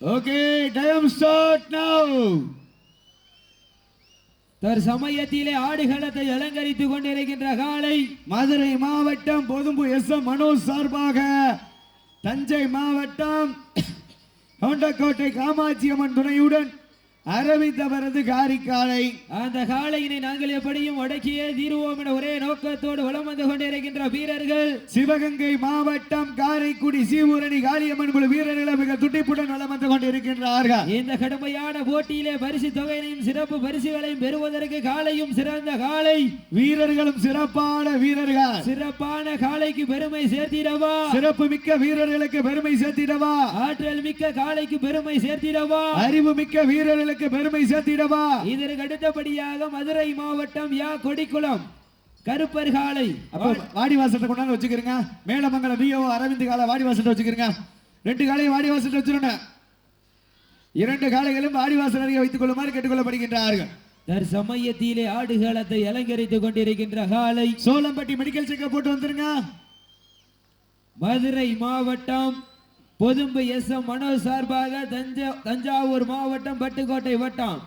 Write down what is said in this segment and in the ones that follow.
Okay, time start now. தற்சமயத்திலே ஆடுகளத்தை அலங்கரித்துக் கொண்டிருக்கின்ற காலை மதுரை மாவட்டம் பொதும்பு எஸ் எம் மனோஜ் சார்பாக தஞ்சை மாவட்டம் கொண்டக்கோட்டை காமாட்சி அம்மன் துணையுடன் அரவிந்த் அவரது காரிக்காலை. அந்த காளையினை நாங்கள் எப்படியும் அடக்கியே தீருவோம் என ஒரே நோக்கத்தோடு வலம் வந்து கொண்டிருக்கின்ற வீரர்கள். சிவகங்கை மாவட்டம் காரைக்குடி சீவூரணி காளியம்மன் குழு வீரர்களை மிக துடிப்புடன் வலம் வந்து கொண்டிருக்கின்றார்கள். இந்த கடுமையான போட்டியிலே பரிசு தொகையினையும் சிறப்பு பரிசுகளையும் பெறுவதற்கு காளையும் சிறந்த காளை. வீரர்களும் சிறப்பான வீரர்கள். சிறப்பான காளைக்கு பெருமை சேர்த்திடவா? சிறப்பு மிக்க வீரர்களுக்கு பெருமை சேர்த்திடவா? ஆற்றல் மிக்க காளைக்கு பெருமை சேர்த்திடவா? அறிவு மிக்க வீரர்களுக்கு பெருமை சேர்த்திடவா? இதற்கு அடுத்தபடியாக மதுரை மாவட்டம் யா கொடிக்குளம் கருப்பர் காளை அப்போ வாடிவாசத்தை கொண்டாந்து வச்சுக்கிறீங்க. மேலமங்கலம் விஓ அரவிந்த் காலை வாடிவாசத்தை வச்சுக்கிறீங்க. ரெண்டு காலையும் வாடிவாசத்தை வச்சிருங்க. இரண்டு காளைகளும் வாடிவாசல் அருகே வைத்துக் கொள்ளுமாறு கேட்டுக்கொள்ளப்படுகின்றார்கள். தற்சமயத்திலே ஆடுகளத்தை அலங்கரித்துக் கொண்டிருக்கின்ற காளை. சோளம்பட்டி மெடிக்கல் செக்கப் போட்டு வந்துருங்க. மதுரை மாவட்டம் பொதும்பு எஸ் எம் மனோஜ் சார்பாக தஞ்சா தஞ்சாவூர் மாவட்டம் பட்டுக்கோட்டை வட்டம்.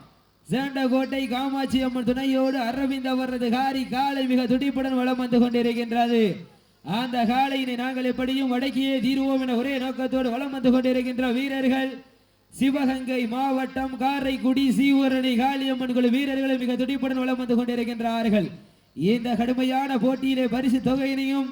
சேண்டகோட்டை காமாட்சி அம்மன் துணையோடு அரவிந்த் அவரது காரி காலை மிக துடிப்புடன் வளம் வந்து கொண்டிருக்கின்றது. அந்த காளையினை நாங்கள் எப்படியும் வடக்கியே தீர்வோம் என ஒரே நோக்கத்தோடு வலம் வந்து கொண்டிருக்கின்ற வீரர்கள். சிவகங்கை மாவட்டம் காரைக்குடி சீவரணி காளியம்மன் குழு வீரர்களை மிக துடிப்புடன் வளம் வந்து கொண்டிருக்கின்றார்கள். இந்த கடுமையான போட்டியிலே பரிசு தொகையினையும்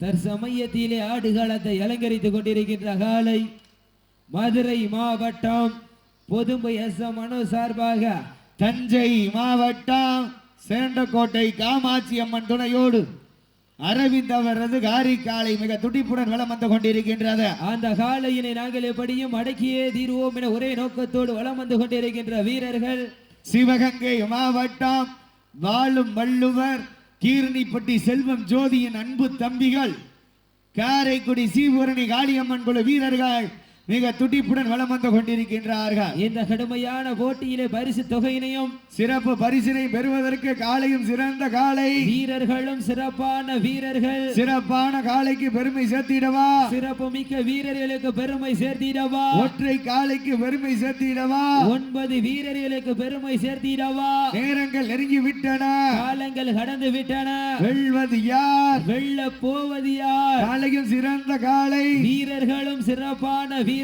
தற்சமயத்திலே ஆடுகளத்தை அலங்கரித்துக் கொண்டிருக்கின்ற காலை மதுரை மாவட்டம் பொதும்பு எஸ் எம் மனோ சார்பாக தஞ்சை மாவட்டம் சேண்டக்கோட்டை காமாட்சி அம்மன் துணையோடு அரவிந்த் அவரது காரிக்காலை மிக துடிப்புடன் வலம் வந்து கொண்டிருக்கின்றது. அந்த காலையினை நாங்கள் எப்படியும் அடக்கியே தீர்வோம் என ஒரே நோக்கத்தோடு வலம் வந்து கொண்டிருக்கின்ற வீரர்கள். சிவகங்கை மாவட்டம் வாழும் வள்ளுவர் கீரணிப்பட்டி செல்வம் ஜோதியின் அன்பு தம்பிகள். காரைக்குடி சீபூரணி காளியம்மன் குழு வீரர்கள். மிக துடிப்புடன் வலம் வந்து கொண்டிருக்கின்றார்கள். இந்த கடுமையான போட்டியிலே பரிசு தொகையினையும் சிறப்பு பரிசினை பெறுவதற்கு காலையும் சிறந்த காலை. வீரர்களும் சிறப்பான வீரர்கள். சிறப்பான காலைக்கு பெருமை சேர்த்திடவா? சிறப்பு மிக்க வீரர்களுக்கு பெருமை சேர்த்திடவா? ஒற்றை காலைக்கு பெருமை சேர்த்திடவா? ஒன்பது வீரர்களுக்கு பெருமை சேர்த்திடவா? நேரங்கள் நெருங்கி விட்டன. காலங்கள் கடந்து விட்டன. வெல்வது யார்? வெல்ல போவது யார்? காலையும் சிறந்த காலை. வீரர்களும் சிறப்பான வீரர்கள்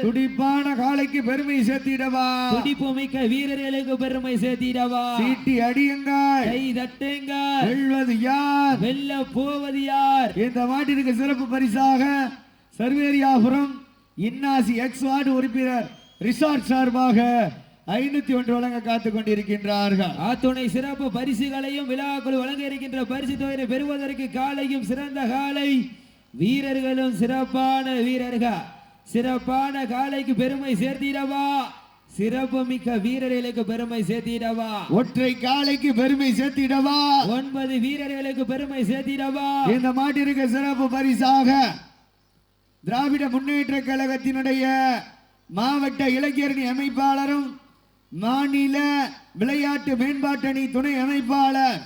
துடிப்பான காலைக்கு பெருமை சேர்த்திடவா? துடிப்பு மிக்க வீரர்களுக்கு பெருமை சேர்த்திடவா? சீட்டி அடியுங்கள். கை தட்டுங்க வெல்வது யார்? வெல்ல போவது யார்? இந்த மாட்டிற்கு சிறப்பு பரிசாக சர்வேரியாபுரம் இன்னாசி எக்ஸ் வார்டு உறுப்பினர் ரிசார்ட் சார்பாக ஐநூத்தி ஒன்று வழங்க காத்துக் கொண்டிருக்கின்றார்கள். ஆத்துணை சிறப்பு பரிசுகளையும் விழாக்குள் வழங்க இருக்கின்ற பரிசு தொகையை பெறுவதற்கு காலையும் சிறந்த காலை வீரர்களும் சிறப்பான வீரர்கள். சிறப்பான காலைக்கு பெருமை சேர்த்திடவா? சிறப்பு மிக்க வீரர்களுக்கு பெருமை சேர்த்திடவா? ஒற்றை காலைக்கு பெருமை சேர்த்திடவா? ஒன்பது வீரர்களுக்கு பெருமை சேர்த்திடவா? இந்த மாட்டிற்கு சிறப்பு பரிசாக திராவிட முன்னேற்ற கழகத்தினுடைய மாவட்ட இளைஞரணி அமைப்பாளரும் மாநில விளையாட்டு மேம்பாட்டணி துணை அமைப்பாளர்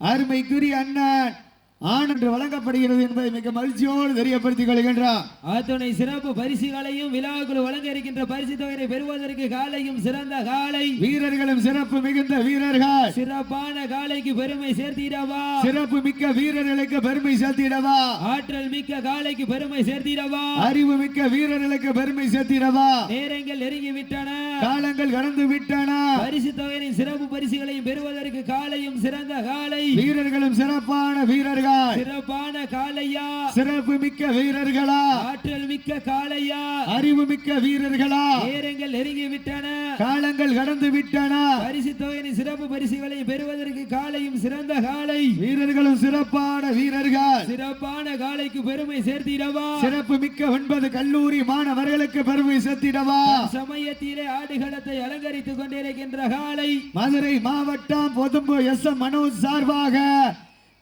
அருமைக்குரிய அண்ணன் ஆனன்று வழங்கப்படுகிறது என்பதை மிக மகிழ்ச்சியோடு தெரியப்படுத்திக் கொள்கின்றார். அத்துணை சிறப்பு பரிசுகளையும் விழாக்குள் வழங்க இருக்கின்ற பரிசு தொகையை பெறுவதற்கு காலையும் சிறந்த காலை. வீரர்களும் சிறப்பு மிகுந்த வீரர்கள். சிறப்பான காலைக்கு பெருமை சேர்த்திடவா. சிறப்பு மிக்க வீரர்களுக்கு பெருமை சேர்த்திடவா. ஆற்றல் மிக்க காலைக்கு பெருமை சேர்த்திடவா. அறிவு மிக்க வீரர்களுக்கு பெருமை சேர்த்திடவா. நேரங்கள் நெருங்கி விட்டன காலங்கள் கடந்து விட்டன. பரிசு தொகையின் சிறப்பு பரிசுகளையும் பெறுவதற்கு காலையும் சிறந்த காலை. வீரர்களும் சிறப்பான வீரர்கள். சிறப்பான காலையா? சிறப்பு மிக்க வீரர்களா? ஆற்றல் மிக்க காலையா? அறிவு மிக்க வீரர்களா? நேரங்கள் நெருங்கி விட்டன. காலங்கள் கடந்து விட்டன. பரிசு தொகையின் சிறப்பு பரிசுகளை பெறுவதற்கு காலையும் சிறந்த காலை. வீரர்களும் சிறப்பான வீரர்கள். சிறப்பான காலைக்கு பெருமை சேர்த்திடவா? சிறப்பு மிக்க ஒன்பது கல்லூரி மாணவர்களுக்கு பெருமை சேர்த்திடவா? சமயத்திலே ஆடுகளத்தை அலங்கரித்துக் கொண்டிருக்கின்ற காலை மதுரை மாவட்டம் பொதும்பு எஸ் எம் மனோஜ் சார்பாக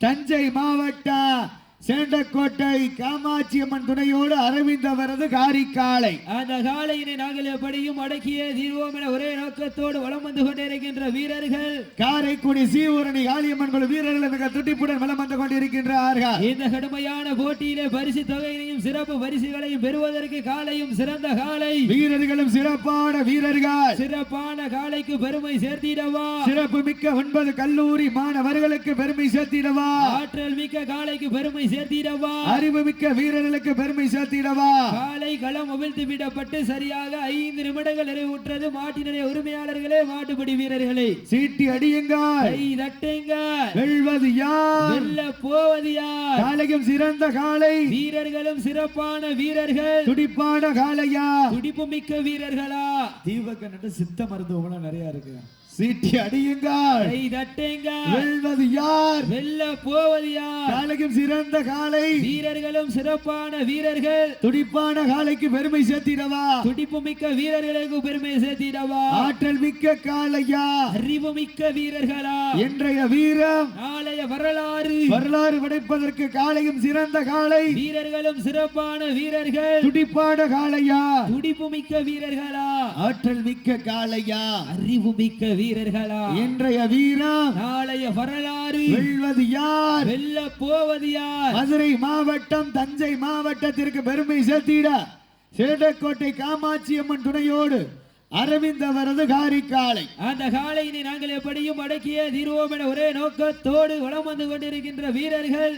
தஞ்சை மாவட்டம் சேண்டக்கோட்டை காமாட்சி அம்மன் துணையோடு அரவிந்த் அவரது காரிக்காலை அந்த காலையினை நாங்கள் எப்படியும் அடக்கிய தீர்வோம் என ஒரே நோக்கத்தோடு வலம் வந்து கொண்டிருக்கின்ற வீரர்கள். காரைக்குடி சீவூரணி காளியம்மன் குழு வீரர்கள் மிக துடிப்புடன் வலம் வந்து கொண்டிருக்கின்றார்கள். இந்த கடுமையான போட்டியிலே பரிசு தொகையினையும் சிறப்பு பரிசுகளையும் பெறுவதற்கு காலையும் சிறந்த காலை வீரர்களும் சிறப்பான வீரர்கள். சிறப்பான காலைக்கு பெருமை சேர்த்திடவா? சிறப்பு மிக்க ஒன்பது கல்லூரி மாணவர்களுக்கு பெருமை சேர்த்திடவா? ஆற்றல் மிக்க காலைக்கு பெருமை சேர்த்திடவா அறிவு மிக்க வீரர்களுக்கு பெருமை சேர்த்திடவா. காலை களம் அவிழ்த்து விடப்பட்டு சரியாக ஐந்து நிமிடங்கள் நிறைவுற்றது. மாட்டினுடைய உரிமையாளர்களே மாட்டுப்படி வீரர்களே. சீட்டி அடியுங்கள். கை தட்டுங்க வெல்வது யார்? வெல்ல போவது யார்? காலையும் சிறந்த காலை வீரர்களும் சிறப்பான வீரர்கள். துடிப்பான காளையா? துடிப்பு மிக்க வீரர்களா? தீபக்க சித்த மருத்துவம்லாம் நிறைய இருக்கு. சீட்டி அடியுங்கள். கை வெல்வது யார்? வெல்ல போவது யார்? காலையும் சிறந்த காலை. வீரர்களும் சிறப்பான வீரர்கள். துடிப்பான காலைக்கு பெருமை சேர்த்திடவா? துடிப்பு மிக்க வீரர்களுக்கு பெருமை சேர்த்திடவா? ஆற்றல் மிக்க காளையா அறிவு மிக்க வீரர்களா? இன்றைய வீரம். நாளைய வரலாறு. வரலாறு படைப்பதற்கு காலையும் சிறந்த காலை. வீரர்களும் சிறப்பான வீரர்கள். துடிப்பான காளையா துடிப்பு மிக்க வீரர்களா? ஆற்றல் மிக்க காளையா அறிவு மிக்க வீரர்களா? இன்றைய வீரம் நாளைய வரலாறு. வெல்வது யார்? வெல்ல போவது யார்? மதுரை மாவட்டம் தஞ்சை மாவட்டத்திற்கு பெருமை சேர்த்திட சேடக்கோட்டை காமாட்சி அம்மன் துணையோடு அரவிந்த் அவரது காரிக்காலை அந்த காலையினை நாங்கள் எப்படியும் அடக்கிய தீர்வோம் என ஒரே நோக்கத்தோடு வலம் வந்து கொண்டிருக்கின்ற வீரர்கள்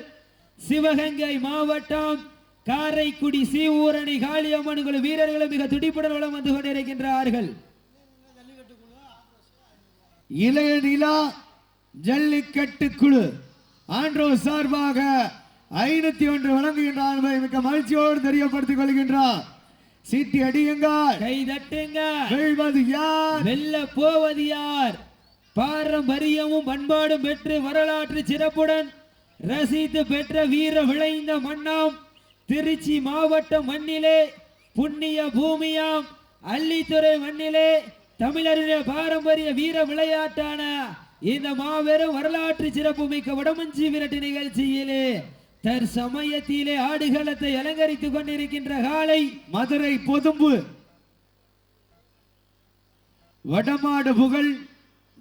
சிவகங்கை மாவட்டம் காரைக்குடி சீவூரணி காளியம்மன் வீரர்களும் மிக துடிப்புடன் வலம் வந்து கொண்டிருக்கின்றார்கள். இளைய நிலா ஜல்லிக்கட்டு குழு. ஆண்ட்ரோ சார்பாக ஐநூத்தி ஒன்று வழங்குகின்றார் மிக்க மகிழ்ச்சியோடு தெரியப்படுத்திக் கொள்கின்றார். சீட்டி அடியுங்கள் கை தட்டுங்க. வெல்வது யார்? வெல்ல போவது யார்? பாரம்பரியமும் பண்பாடும் பெற்று வரலாற்று சிறப்புடன் ரசித்து பெற்ற வீர விளைந்த மண்ணாம் திருச்சி மாவட்ட மண்ணிலே புண்ணிய பூமியாம் அள்ளித்துறை மண்ணிலே தமிழருடைய பாரம்பரிய வீர விளையாட்டான இந்த மாபெரும் வரலாற்று சிறப்பு மிக்க வடமஞ்சி விரட்டு நிகழ்ச்சியிலே தற்சமயத்திலே ஆடுகளத்தை அலங்கரித்துக் கொண்டிருக்கின்ற காலை மதுரை பொதும்பு. வடமாடு புகழ்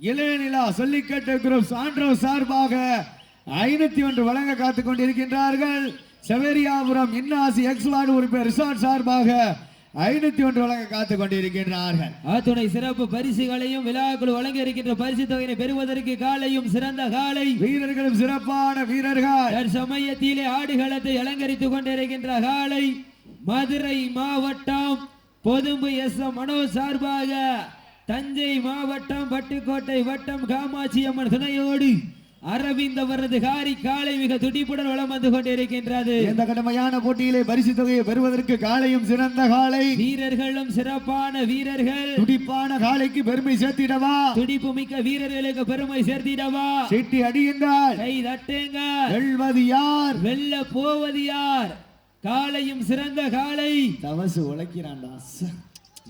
இளையநிலா சொல்லிக்கட்டு குரூப் சான்றோர் சார்பாக ஐநூத்தி ஒன்று வழங்க காத்துக் கொண்டிருக்கின்றார்கள். செவேரியாபுரம் இன்னாசி எக்ஸ் வார்டு உறுப்பினர் ரிசார்ட் சார்பாக ஐநூத்தி ஒன்று வழங்க காத்துக் கொண்டிருக்கின்றார்கள். அத்துணை சிறப்பு பரிசுகளையும் விழாக்குழு வழங்க இருக்கின்ற பரிசு தொகையை பெறுவதற்கு காலையும் சிறந்த காலை. வீரர்களும் சிறப்பான வீரர்கள். சமயத்திலே ஆடுகளத்தை அலங்கரித்துக் கொண்டிருக்கின்ற காலை. மதுரை மாவட்டம் பொதும்பு எஸ் மனோஜ் சார்பாக தஞ்சை மாவட்டம் பட்டுக்கோட்டை வட்டம் காமாட்சி அம்மன் துணையோடு அரவிந்த் அவரது காரி காலை மிக துடிப்புடன் வலம் வந்து கொண்டிருக்கின்றது. இந்த கடுமையான போட்டியிலே பரிசு தொகையை பெறுவதற்கு காலையும் சிறந்த காலை. வீரர்களும் சிறப்பான வீரர்கள். துடிப்பான காலைக்கு பெருமை சேர்த்திடவா? துடிப்பு மிக்க வீரர்களுக்கு பெருமை சேர்த்திடவா? சீட்டி அடியுங்கள். கை தட்டுங்க வெல்வது யார்? வெல்ல போவது யார்? காலையும் சிறந்த காலை. தவசு உழைக்கிறான்டா.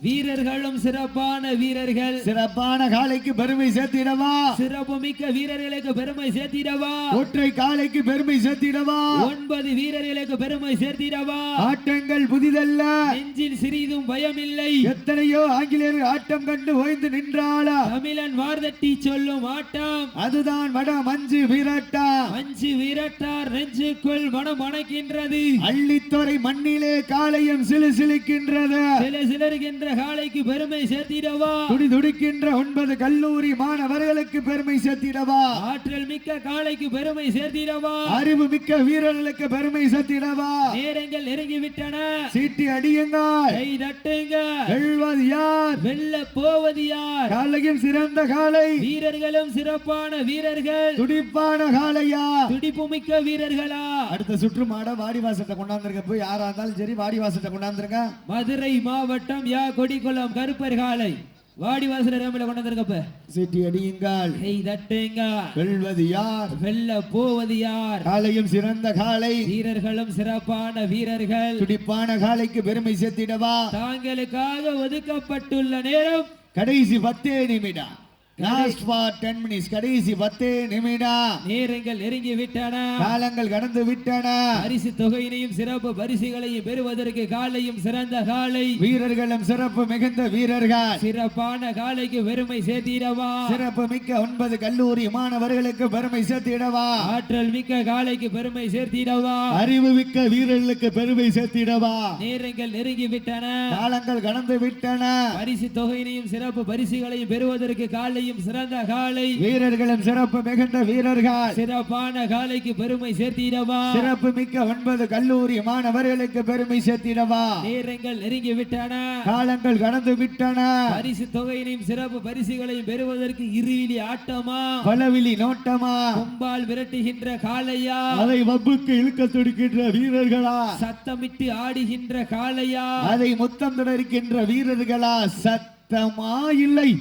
வீரர்களும் சிறப்பான வீரர்கள். சிறப்பான காலைக்கு பெருமை சேர்த்திடவா? சிறப்பு மிக்க வீரர்களுக்கு பெருமை சேர்த்திடவா? ஒற்றை காலைக்கு பெருமை சேர்த்திடவா? ஒன்பது வீரர்களுக்கு பெருமை சேர்த்திடவா? ஆட்டங்கள் புதிதல்ல. நெஞ்சில் சிறிதும் பயமில்லை. எத்தனையோ ஆங்கிலேயர்கள் ஆட்டம் கண்டு ஓய்ந்து நின்றாளா? தமிழன் வார்தட்டி சொல்லும் ஆட்டம். அதுதான் வட மஞ்சு விரட்டா. அஞ்சு வீரட்டார் நெஞ்சுக்குள் மனம் அணைக்கின்றது. அள்ளித்துறை மண்ணிலே காலையும் சிலு சிலுக்கின்றது. சில சிலருகின்ற காலைக்கு பெருமை சேர்த்திடவா? துடி துடிக்கின்ற ஒன்பது கல்லூரி மாணவர்களுக்கு பெருமை சேர்த்திடவா? ஆற்றல் மிக்க காலைக்கு பெருமை சேர்த்திடவா? அறிவு மிக்க வீரர்களுக்கு பெருமை சேர்த்திடவா? நேரங்கள் நெருங்கிவிட்டன. சீட்டி அடியுங்கள். கை தட்டுங்க வெல்வது யார்? வெல்ல போவது யார்? காலையும் சிறந்த காலை. வீரர்களும் சிறப்பான வீரர்கள். துடிப்பான காளையா துடிப்பு மிக்க வீரர்களா? அடுத்த சுற்று மாட வாடி வாசத்தை கொண்டாந்துருங்க. போய் யாரா இருந்தாலும் சரி வாடி வாசத்தை கொண்டாந்துருங்க. மதுரை மாவட்டம் யா கொடிக்குளம் கருப்பர் காலை வாடி வாசல ரேமில கொண்டு வந்திருக்கப்ப சிட்டி அடியுங்கள். கை தட்டுங்க வெல்வது யார்? வெல்ல போவது யார்? காலையும் சிறந்த காலை. வீரர்களும் சிறப்பான வீரர்கள். துடிப்பான காலைக்கு பெருமை சேர்த்திடவா? தாங்களுக்காக ஒதுக்கப்பட்டுள்ள நேரம். கடைசி பத்தே நிமிடம். லாஸ்ட் ஃபார் டென் மினிட்ஸ் கடைசி பத்தே நிமிடம். நேரங்கள் நெருங்கி விட்டன. காலங்கள் கடந்து விட்டன. பரிசு தொகையினையும் சிறப்பு பரிசுகளையும் பெறுவதற்கு காலையும் சிறந்த காலை. வீரர்களும் சிறப்பு மிகுந்த வீரர்கள். சிறப்பான காலைக்கு பெருமை சேர்த்திடவா? சிறப்பு மிக்க ஒன்பது கல்லூரி மாணவர்களுக்கு பெருமை சேர்த்திடவா? ஆற்றல் மிக்க காலைக்கு பெருமை சேர்த்திடவா? அறிவு மிக்க வீரர்களுக்கு பெருமை சேர்த்திடவா? நேரங்கள் நெருங்கி விட்டன. காலங்கள் கடந்து விட்டன. பரிசு தொகையினையும் சிறப்பு பரிசுகளையும் பெறுவதற்கு காலையும் சிறந்த காலை வீரர்களும் சிறப்பு மிகுந்த வீரர்கள். சிறப்பான காலைக்கு பெருமை சேர்த்திடவா? சிறப்பு மிக்க ஒன்பது கல்லூரி மாணவர்களுக்கு பெருமை சேர்த்திடவா? நேரங்கள் நெருங்கி விட்டன. காலங்கள் கடந்து விட்டன. பரிசு தொகையினையும் சிறப்பு பரிசுகளையும் பெறுவதற்கு இருவிழி ஆட்டமா? பலவிழி நோட்டமா? கொம்பால் விரட்டுகின்ற காளையா? அதை வப்புக்கு இழுக்க துடிக்கின்ற வீரர்களா? சத்தமிட்டு ஆடுகின்ற காளையா? அதை முத்தம் தொடர்கின்ற வீரர்களா? சத்தமா இல்லை.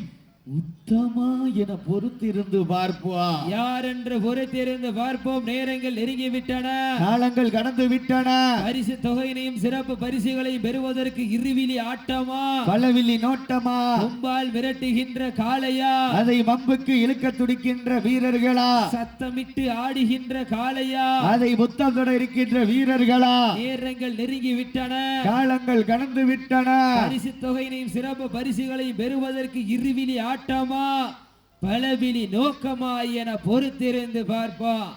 உத்தமா என பொறுத்திருந்து பார்ப்போம். யார் என்று பொறுத்திருந்து பார்ப்போம்? நேரங்கள் நெருங்கி விட்டன காலங்கள் கடந்து விட்டன. பரிசு தொகையினையும் சிறப்பு பரிசுகளையும் பெறுவதற்கு இருவிழி ஆட்டமா? பலவிழி நோட்டமா? கொம்பால் விரட்டுகின்ற காளையா? அதை வம்புக்கு இழுக்க துடிக்கின்ற வீரர்களா? சத்தமிட்டு ஆடுகின்ற காளையா? அதை முத்தம் தொடர்கின்ற வீரர்களா? நேரங்கள் நெருங்கி விட்டன காலங்கள் கடந்து விட்டன. பரிசு தொகையினையும் சிறப்பு பரிசுகளையும் பெறுவதற்கு இருவிழி ஆட்டமா பலவிழி நோக்கமா என பொறுத்திருந்து பார்ப்போம்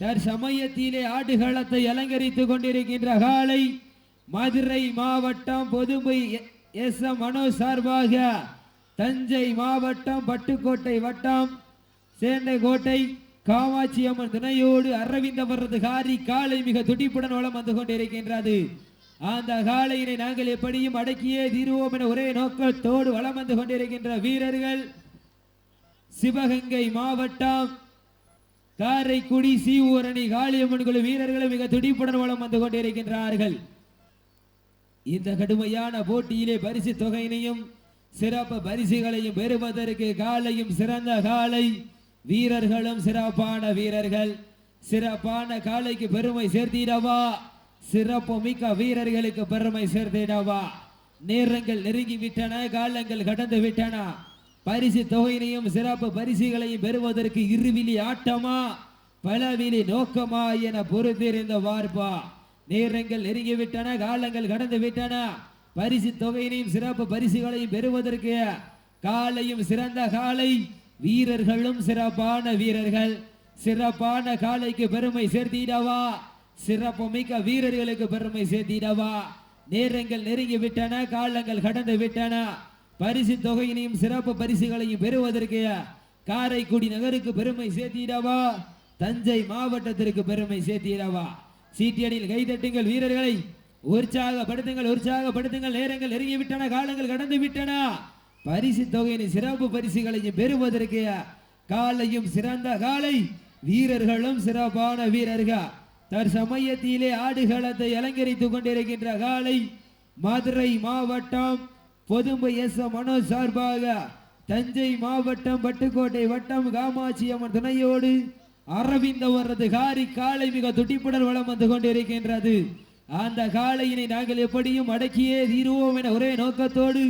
தற்சமயத்திலே ஆடுகளத்தை அலங்கரித்துக் கொண்டிருக்கின்ற காலை மதுரை மாவட்டம் பொதுமை எஸ். எம். மனோ சார்பாக தஞ்சை மாவட்டம் பட்டுக்கோட்டை வட்டம் சேண்டைக்கோட்டை காமாட்சி அம்மன் துணையோடு அரவிந்தவரது காரி காலை மிக துடிப்புடன் வளம் வந்து கொண்டிருக்கின்றது. அந்த காலையினை நாங்கள் எப்படியும் அடக்கியே தீருவோம் என ஒரே நோக்கத்தோடு வளம் வந்து கொண்டிருக்கின்ற வீரர்கள். சிவகங்கை மாவட்டம் காரைக்குடி சீவூரணி காளியம்மன் குழு வீரர்களும் மிக துடிப்புடன் வளம் வந்து கொண்டிருக்கின்றார்கள். இந்த கடுமையான போட்டியிலே பரிசு தொகையினையும் சிறப்பு பரிசுகளையும் பெறுவதற்கு காலையும் சிறந்த காலை வீரர்களும் சிறப்பான வீரர்கள். சிறப்பான காலைக்கு பெருமை சேர்த்திடவா? சிறப்பு மிக்க வீரர்களுக்கு பெருமை சேர்த்திடவா. நேரங்கள் நெருங்கி விட்டன காலங்கள் கடந்து விட்டன. பரிசு தொகையினையும் சிறப்பு பரிசுகளையும் பெறுவதற்கு இருவிழி ஆட்டமா பலவிழி நோக்கமா என பொறுத்திருந்த வார்ப்பா. நேரங்கள் நெருங்கி விட்டன காலங்கள் கடந்து விட்டன. பரிசு தொகையினையும் சிறப்பு பரிசுகளையும் பெறுவதற்கு காலையும் சிறந்த காலை. வீரர்களும் சிறப்பான வீரர்கள். சிறப்பான காலைக்கு பெருமை சேர்த்திடவா. சிறப்பு மிக்க வீரர்களுக்கு பெருமை சேர்த்திடவா. நேரங்கள் நெருங்கி விட்டன காலங்கள் கடந்து விட்டன. பரிசு தொகையினையும் சிறப்பு பரிசுகளையும் பெறுவதற்கு காரைக்குடி நகருக்கு பெருமை சேர்த்திடவா. தஞ்சை மாவட்டத்திற்கு பெருமை சேர்த்திடவா. சீட்டியடியில் கைதட்டுங்கள் வீரர்களை. உற்சாகப்படுத்துங்கள் உற்சாகப்படுத்துங்கள். நேரங்கள் நெருங்கி விட்டன காலங்கள் கடந்து விட்டன. பரிசு தொகையின் சிறப்பு பரிசுகளையும் பெறுவதற்கு காலையும் சிறந்த காலை. வீரர்களும் சிறப்பான வீரர்கள். தற்சமயத்திலே ஆடுகளத்தை அலங்கரித்துக் கொண்டிருக்கின்ற காலை மதுரை மாவட்டம் பொதும்பு எஸ் எம் மனோஜ் சார்பாக தஞ்சை மாவட்டம் பட்டுக்கோட்டை வட்டம் காமாட்சி அம்மன் துணையோடு அரவிந்த அரவிந்தவரது காரி காலை மிக துடிப்புடன் வளம் வந்து கொண்டிருக்கின்றது. அந்த காளையினை நாங்கள் எப்படியும் அடக்கியே தீருவோம் என ஒரே நோக்கத்தோடு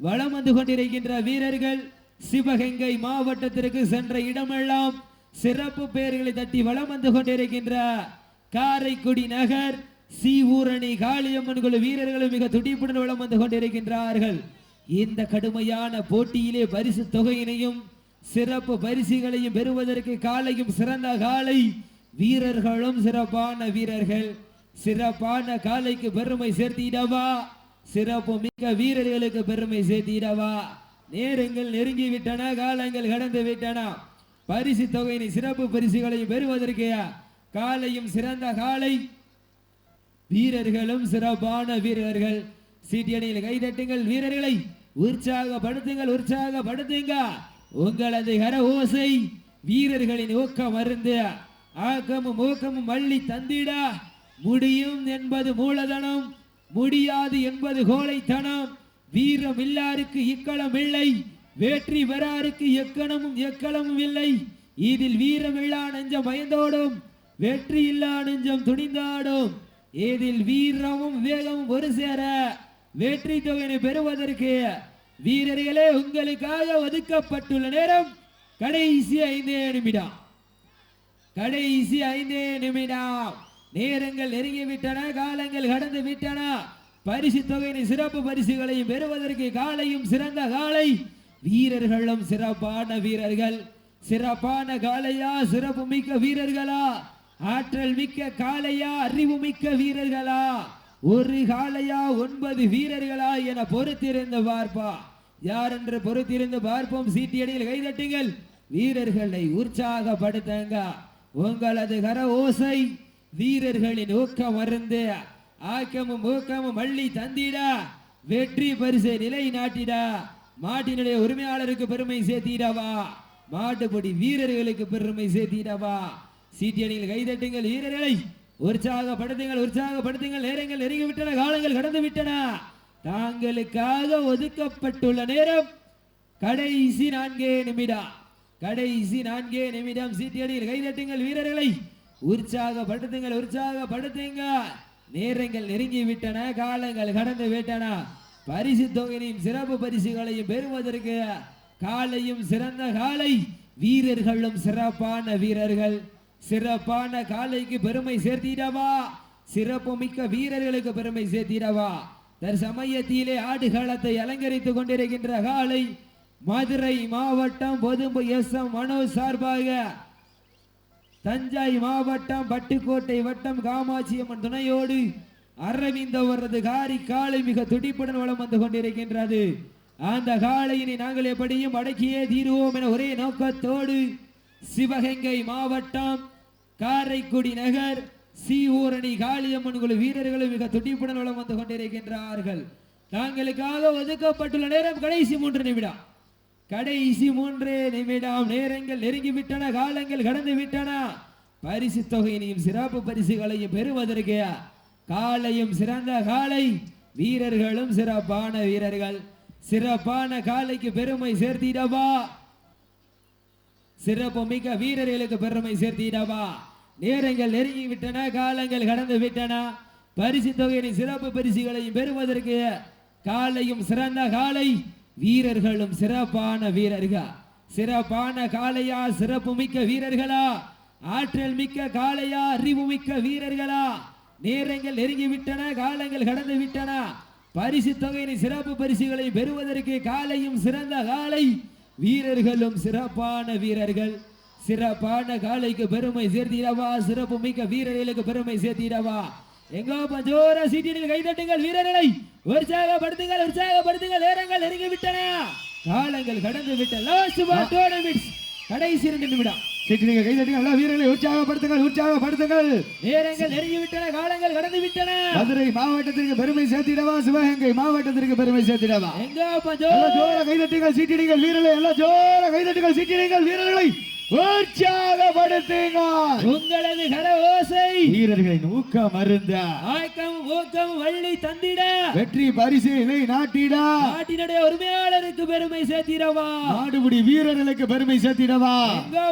வளம் வந்து கொண்டிருக்கின்ற வீரர்கள் சிவகங்கை மாவட்டத்திற்கு சென்ற இடமெல்லாம் சிறப்பு பெயர்களை தட்டி வளம் வந்து கொண்டிருக்கின்ற காரைக்குடி நகர் சீவூரணி காளியம்மன் குழு வீரர்களும் மிக துடிப்புடன் வளம் வந்து கொண்டிருக்கின்றார்கள். இந்த கடுமையான போட்டியிலே பரிசு தொகையினையும் சிறப்பு பரிசுகளையும் பெறுவதற்கு காலையும் சிறந்த காலை வீரர்களும் சிறப்பான வீரர்கள். சிறப்பான காலைக்கு பெருமை சேர்த்திடவா? சிறப்பு மிக்க வீரர்களுக்கு பெருமை சேர்த்திடவா? நேரங்கள் நெருங்கி விட்டன காலங்கள் கடந்து விட்டன. பரிசு தொகையினை சிறப்பு பரிசுகளையும் பெறுவதற்கு காலையும் சிறந்த காலை. வீரர்களும் சிறப்பான வீரர்கள். சீட்டியணியில் கைதட்டுங்கள் வீரர்களை. உற்சாகப்படுத்துங்கள் உற்சாகப்படுத்துங்க. உங்களது கர ஓசை வீரர்களின் ஊக்கம் அருந்து ஆக்கமும் ஊக்கமும் மள்ளி தந்திட. முடியும் என்பது மூலதனம் முடியாது என்பது கோழைத்தனம். வீரம் இல்லாருக்கு இக்களம் இல்லை வெற்றி பெறாருக்கு எக்கணமும் எக்களமும் இல்லை. இதில் வீரம் இல்லா நெஞ்ச பயந்தோடும் வெற்றி இல்லா நெஞ்சம் துணிந்தாடும். இதில் வீரமும் வேகமும் ஒரு சேர. வெற்றி தொகையினை பெறுவதற்கு வீரர்களே உங்களுக்காக ஒதுக்கப்பட்டுள்ள நேரம் கடைசி ஐந்தே நிமிடம். கடைசி ஐந்தே நிமிடம். நேரங்கள் நெருங்கி விட்டன காலங்கள் கடந்து விட்டன பரிசு தொகையின் சிறப்பு பரிசுகளையும் பெறுவதற்கு காலையும் சிறந்த காலை. வீரர்களும் சிறப்பான வீரர்கள். சிறப்பான காலையா சிறப்பு மிக்க வீரர்களா? ஆற்றல் மிக்க காளையா அறிவு மிக்க வீரர்களா? ஒரு காளையா ஒன்பது வீரர்களா என பொறுத்திருந்து பார்ப்பா. யார் என்று பொறுத்திருந்து பார்ப்போம். சீட்டியடியில் கைதட்டுங்கள் வீரர்களை உற்சாகப்படுத்துங்க. உங்களது கர ஓசை வீரர்களின் ஊக்கம் அருந்து. ஆக்கமும் ஊக்கமும் மள்ளி தந்திட. வெற்றி பரிசை நிலை நாட்டிட மாட்டினுடைய உரிமையாளருக்கு பெருமை சேர்த்திடவா? மாட்டுப்படி வீரர்களுக்கு பெருமை சேர்த்திடவா? சீட்டியணியில் கைதட்டுங்கள் வீரர்களை உற்சாகப்படுத்துங்கள் உற்சாகப்படுத்துங்கள். நேரங்கள் நெருங்கி விட்டன காலங்கள் கடந்து விட்டன தாங்களுக்காக ஒதுக்கப்பட்டுள்ள நேரம் கடைசி நான்கே நிமிடம். கடைசி நான்கே நிமிடம் சீட்டியடியில் கைதட்டுங்கள் வீரர்களை. உற்சாகப்படுத்துங்கள் உற்சாகப்படுத்துங்க நேரங்கள் நெருங்கி விட்டன காலங்கள் கடந்து விட்டன பரிசு தொகையினையும் சிறப்பு பரிசுகளையும் பெறுவதற்கு காலையும் சிறந்த காலை. வீரர்களும் சிறப்பான வீரர்கள். சிறப்பான காலைக்கு பெருமை சேர்த்திடவா? சிறப்பு மிக்க வீரர்களுக்கு பெருமை சேர்த்திடவா? தற்சமயத்திலே ஆடுகளத்தை அலங்கரித்துக் கொண்டிருக்கின்ற காலை மதுரை மாவட்டம் பொதும்பு எஸ் எம் மனோஜ் சார்பாக தஞ்சை மாவட்டம் பட்டுக்கோட்டை வட்டம் காமாட்சி அம்மன் துணையோடு அரவிந்த அவரது காரி காலை மிக துடிப்புடன் வளம் வந்து கொண்டிருக்கின்றது. அந்த காளையினை நாங்கள் எப்படியும் அடக்கியே தீருவோம் என ஒரே நோக்கத்தோடு சிவகங்கை மாவட்டம் காரைக்குடி நகர் சீவூரணி காளியம்மன் குழு வீரர்களும் மிக துடிப்புடன் வளம் வந்து கொண்டிருக்கின்றார்கள். தாங்களுக்காக ஒதுக்கப்பட்டுள்ள நேரம் கடைசி மூன்று நிமிடம். கடைசி மூன்று நிமிடம் நேரங்கள் நெருங்கி விட்டன காலங்கள் கடந்து விட்டன பரிசு தொகையினையும் சிறப்பு பரிசுகளையும் பெறுவதற்கு காலையும் சிறந்த காலை வீரர்களும் சிறப்பான வீரர்கள். சிறப்பான காலைக்கு பெருமை சேர்த்திடவா? சிறப்பு மிக்க வீரர்களுக்கு பெருமை சேர்த்திடவா? நேரங்கள் நெருங்கி விட்டன காலங்கள் கடந்து விட்டன பரிசு தொகையின் சிறப்பு பரிசுகளையும் பெறுவதற்கு காலையும் சிறந்த காலை வீரர்களும் சிறப்பான வீரர்கள். சிறப்பான காலையா சிறப்பு மிக்க வீரர்களா? ஆற்றல் மிக்க காளையா அறிவு மிக்க வீரர்களா? நேரங்கள் நெருங்கி விட்டன காலங்கள் கடந்து விட்டன பரிசு தொகையின் சிறப்பு பரிசுகளை பெறுவதற்கு காலையும் சிறந்த காலை வீரர்களும் சிறப்பான வீரர்கள். சிறப்பான காலைக்கு பெருமை சேர்த்திடவா சிறப்பு மிக்க வீரர்களுக்கு பெருமை சேர்த்திடவா. எங்கோ பஞ்சோர சீட்டினில் கைதட்டுங்கள் வீரர்களை. உற்சாகப்படுத்துங்கள் உற்சாகப்படுத்துங்கள். நேரங்கள் நெருங்கி விட்டன காலங்கள் கடந்து விட்ட லாஸ்ட் கடைசி இரண்டு நிமிடம். சீட்டினிகள் கைதட்டுங்கள் எல்லா வீரர்களை உற்சாகப்படுத்துங்கள் உற்சாகப்படுத்துங்கள். நேரங்கள் நெருங்கி விட்டன காலங்கள் கடந்து விட்டன மதுரை மாவட்டத்திற்கு பெருமை சேர்த்திடவா சிவகங்கை மாவட்டத்திற்கு பெருமை சேர்த்திடவா? எங்கோ ஜோர கைதட்டுங்கள் சீட்டிடுங்கள் வீரர்களை எல்லா ஜோர கைதட்டுங்கள் சீட்டிடுங்கள் வீரர்களை. உற்சாகப்படுத்துங்கள். உங்களது கர ஓசை வீரர்களின் ஊக்கம் அருந்த ஆக்கம் ஊக்கம் வள்ளி தந்திட. வெற்றி பரிசு நாட்டிடா. நாட்டினுடைய உரிமையாளருக்கு பெருமை சேர்த்திடவா. நாடுபடி வீரர்களுக்கு பெருமை சேர்த்திடவா.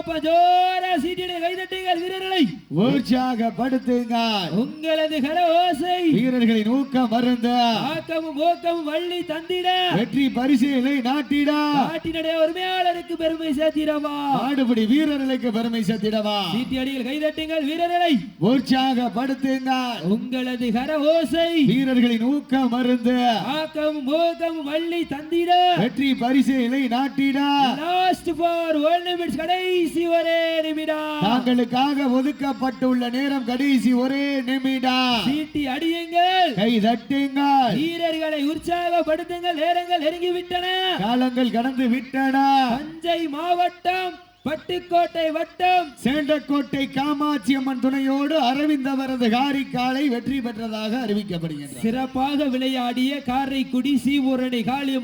பஞ்சோர சீட்டினை கைதட்டுங்கள் வீரர்களை. உற்சாகப்படுத்துங்கள். உங்களது கர ஓசை வீரர்களின் ஊக்கம் அருந்த ஆக்கமும் ஊக்கமும் வள்ளி தந்திட. வெற்றி பரிசு நாட்டிடா. நாட்டினுடைய உரிமையாளருக்கு பெருமை சேர்த்திடவா. நாடுபடி வீரர்களுக்கு பெருமை சேர்த்திடவா? சீட்டி அடியில் கைதட்டுங்கள் வீரர்களை. உற்சாகப்படுத்துங்கள் உங்களது கர ஓசை. வீரர்களின் ஊக்கம் அருந்த. ஆக்கமும் ஊக்கமும் வள்ளி தந்திட. வெற்றி பரிசு நாட்டிடா. லாஸ்ட் ஃபார் ஒன் நிமிட்ஸ் கடைசி ஒரே நிமிடம். தாங்களுக்காக ஒதுக்கப்பட்டுள்ள நேரம் கடைசி ஒரே நிமிடம். சீட்டி அடியுங்கள். கை தட்டுங்கள். வீரர்களை உற்சாகப்படுத்துங்கள். நேரங்கள் நெருங்கி விட்டன காலங்கள் கடந்து விட்டன. தஞ்சை மாவட்டம் பட்டுக்கோட்டை வட்டம். சேண்டக்கோட்டை காமாட்சி அம்மன் துணையோடு அரவிந்தவரது காரிக்காலை வெற்றி பெற்றதாக அறிவிக்கப்படுகின்றது. சிறப்பாக விளையாடிய காரைக்குடி சீவூரணி காளியம்மன்